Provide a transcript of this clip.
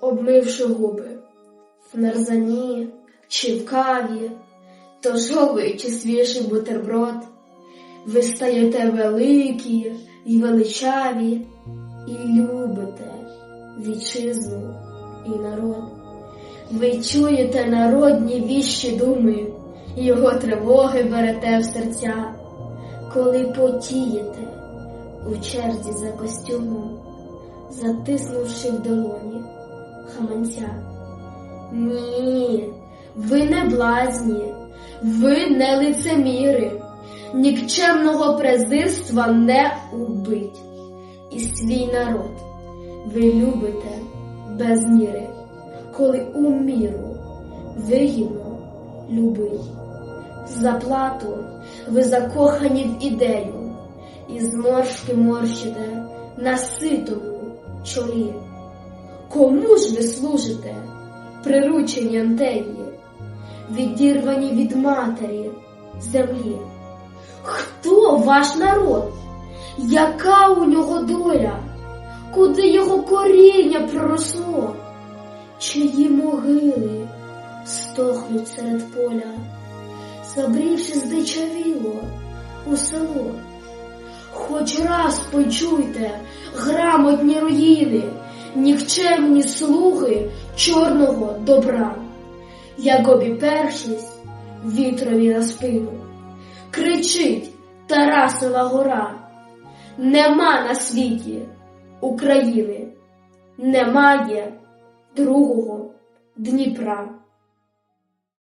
обмивши губи, в нарзані чи в каві, тож голий чи свіжий бутерброд, ви стаєте великі і величаві, і любите вітчизну і народ. Ви чуєте народні віщі думи, його тривоги берете в серця, коли потієте у черзі за костюмом, затиснувши в долоні хаманця. Ні, ви не блазні, ви не лицеміри, нікчемного презирства не убить. І свій народ ви любите без міри, коли у міру вигідно любить. За плату ви закохані в ідею, і зморшки морщите на ситому чолі. Кому ж ви служите, приручені антеї, відірвані від матері землі? Хто ваш народ? Яка у нього доля? Куди його коріння проросло? Чиї могили стохнуть серед поля, забрівши здичавіло у село? Хоч раз почуйте грамотні руїни, нікчемні слуги чорного добра, як обіпершись вітрові на спину, кричить Тарасова гора, нема на світі України, немає другого Дніпра.